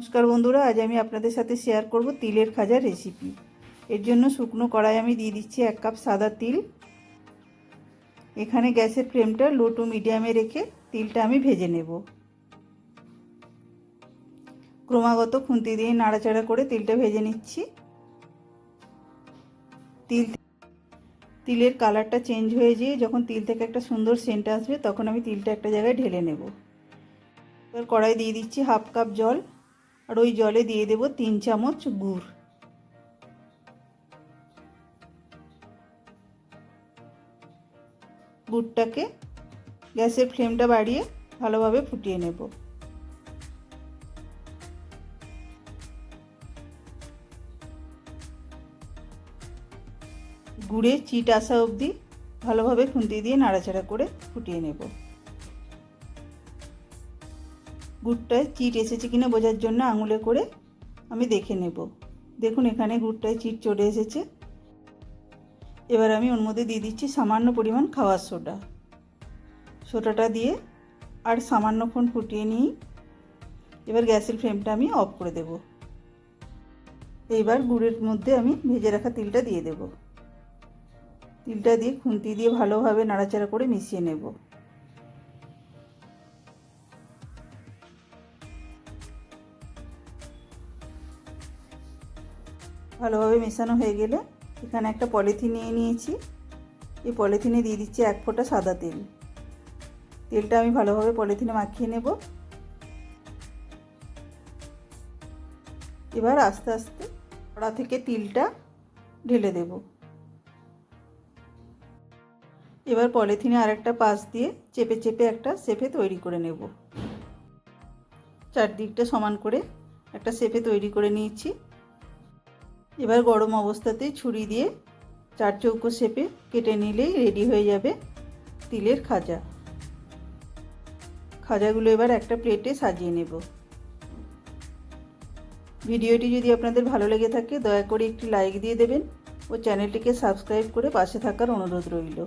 নমস্কার বন্ধুরা, আজ আমি আপনাদের সাথে শেয়ার করব তিলের খাজা রেসিপি এর জন্য শুকনো কড়াই আমি দিয়ে দিচ্ছি এক কাপ সাদা তিল। এখানে গ্যাসের ফ্লেমটা লো টু মিডিয়ামে রেখে তিলটা আমি ভেজে নেব। ক্রমাগত খুন্তি দিয়ে নাড়াচাড়া করে তিলটা ভেজে নিচ্ছি। তিল তিলের কালারটা চেঞ্জ হয়ে যেয়ে যখন তিল থেকে একটা সুন্দর সেন্ট আসবে, তখন আমি তিলটা একটা জায়গায় ঢেলে নেব। এবার কড়াই দিয়ে দিচ্ছি হাফ কাপ জল। আর ওই জলে দিয়ে দেব তিন চামচ গুড়। গুড়টাকে গ্যাসের ফ্লেমটা বাড়িয়ে ভালোভাবে ফুটিয়ে নেব। গুড়ে চিট আসা অবধি ভালোভাবে খুন্তি দিয়ে নাড়াচাড়া করে ফুটিয়ে নেব। গুড়টায় চিট এসেছে কিনা বোঝার জন্য আঙুলে করে আমি দেখে নেব। দেখুন, এখানে গুড়টায় চিট চলে এসেছে। এবার আমি ওর মধ্যে দিয়ে দিচ্ছি সামান্য পরিমাণ খাওয়ার সোডা। সোডাটা দিয়ে আর সামান্যক্ষণ ফুটিয়ে নিই। এবার গ্যাসের ফ্লেমটা আমি অফ করে দেব। এইবার গুড়ের মধ্যে আমি ভেজে রাখা তিলটা দিয়ে দেব। তিলটা দিয়ে খুন্তি দিয়ে ভালোভাবে নাড়াচাড়া করে মিশিয়ে নেব। ভালোভাবে মেশানো হয়ে গেলে এখানে একটা পলিথিন নিয়ে নিয়েছি। এই পলিথিনে দিয়ে দিচ্ছি এক ফোঁটা সাদা তেল। তেলটা আমি ভালোভাবে পলিথিনে মাখিয়ে নেব। এবার আস্তে আস্তে কড়া থেকে তিলটা ঢেলে দেব। এবার পলিথিনে আরেকটা পাশ দিয়ে চেপে চেপে একটা শেপে তৈরি করে নেব। চারদিকটা সমান করে একটা শেপে তৈরি করে নিয়েছি। এবার গরম অবস্থাতে ছুরি দিয়ে চার চৌকো শেপে কেটে নিলেই রেডি হয়ে যাবে তিলের খাজা। খাজাগুলো এবার একটা প্লেটে সাজিয়ে নেব। ভিডিওটি যদি আপনাদের ভালো লেগে থাকে, দয়া করে একটি লাইক দিয়ে দেবেন ও চ্যানেলটিকে সাবস্ক্রাইব করে পাশে থাকার অনুরোধ রইল।